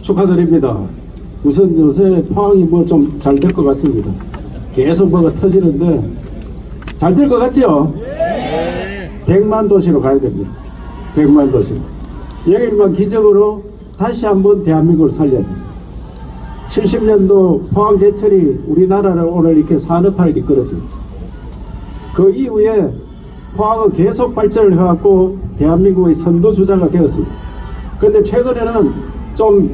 축하드립니다. 우선 요새 포항이 뭐 좀 잘 될 것 같습니다. 계속 뭐가 터지는데 잘 될 것 같죠? 100만 도시로 가야 됩니다. 100만 도시로. 여기만 기적으로 다시 한번 대한민국을 살려야 됩니다. 70년도 포항제철이 우리나라를 오늘 이렇게 산업화를 이끌었습니다. 그 이후에 포항은 계속 발전을 해왔고 대한민국의 선도주자가 되었습니다. 그런데 최근에는 좀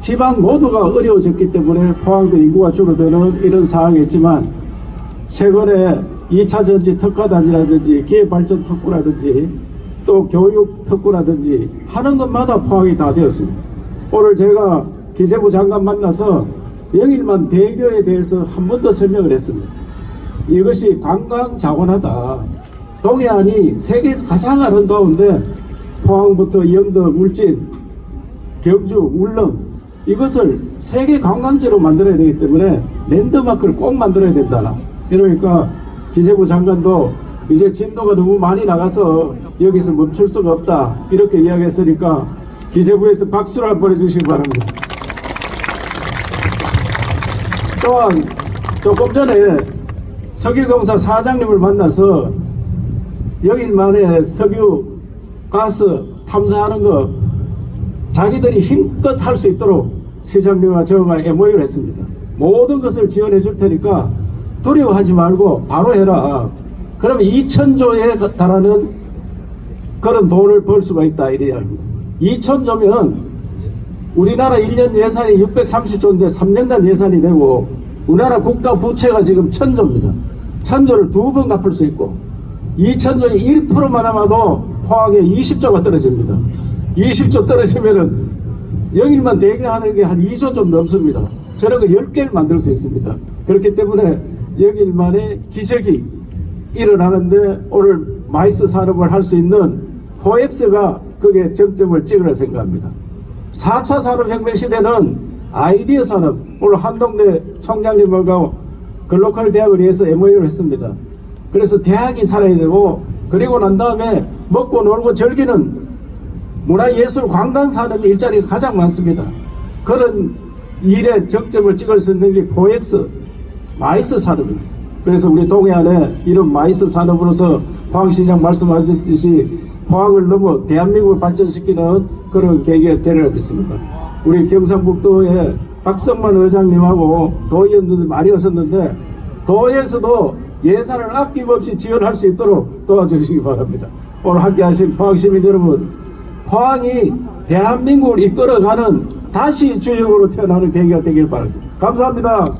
지방 모두가 어려워졌기 때문에 포항도 인구가 줄어드는 이런 상황이 있지만 최근에 2차 전지 특화단지라든지 기회발전 특구라든지 또 교육 특구라든지 하는 것마다 포항이 다 되었습니다. 오늘 제가 기재부 장관 만나서 영일만 대교에 대해서 한 번 더 설명을 했습니다. 이것이 관광 자원하다. 동해안이 세계에서 가장 아름다운데 포항부터 영덕, 울진, 경주, 울릉 이것을 세계 관광지로 만들어야 되기 때문에 랜드마크를 꼭 만들어야 된다. 이러니까 기재부 장관도 이제 진도가 너무 많이 나가서 여기서 멈출 수가 없다. 이렇게 이야기했으니까 기재부에서 박수를 한번 해주시기 바랍니다. 또한 조금 전에 석유공사 사장님을 만나서 여기 만에 석유 가스 탐사하는 거 자기들이 힘껏 할 수 있도록 시장님과 저가 MOU를 했습니다. 모든 것을 지원해 줄 테니까 두려워하지 말고 바로 해라. 그러면 2천조에 달하는 그런 돈을 벌 수가 있다. 이래야 합니다. 2천조면 우리나라 1년 예산이 630조인데 3년간 예산이 되고 우리나라 국가 부채가 지금 천조입니다. 천조를 두 번 갚을 수 있고 2천조에 1%만 남아도 포항에 20조가 떨어집니다. 20조 떨어지면은 영일만 대개하는 게 한 2조 좀 넘습니다. 저런 거 10개를 만들 수 있습니다. 그렇기 때문에 영일만의 기적이 일어나는데 오늘 마이스 산업을 할 수 있는 코엑스가 그게 정점을 찍으라 생각합니다. 4차 산업혁명 시대는 아이디어 산업, 오늘 한동대 총장님하고 글로컬 대학을 위해서 MOU를 했습니다. 그래서 대학이 살아야 되고, 그리고 난 다음에 먹고 놀고 즐기는 문화 예술 관광 산업이 일자리가 가장 많습니다. 그런 일에 정점을 찍을 수 있는 게 포엑스, 마이스 산업입니다. 그래서 우리 동해안에 이런 마이스 산업으로서 포항시장 말씀하셨듯이 포항을 넘어 대한민국을 발전시키는 그런 계기가 되리라 믿습니다. 우리 경상북도에 박성만 의장님하고 도의원들 많이 오셨는데 도에서도 예산을 아낌없이 지원할 수 있도록 도와주시기 바랍니다. 오늘 함께하신 포항시민 여러분, 포항이 대한민국을 이끌어가는 다시 주역으로 태어나는 계기가 되길 바랍니다. 감사합니다.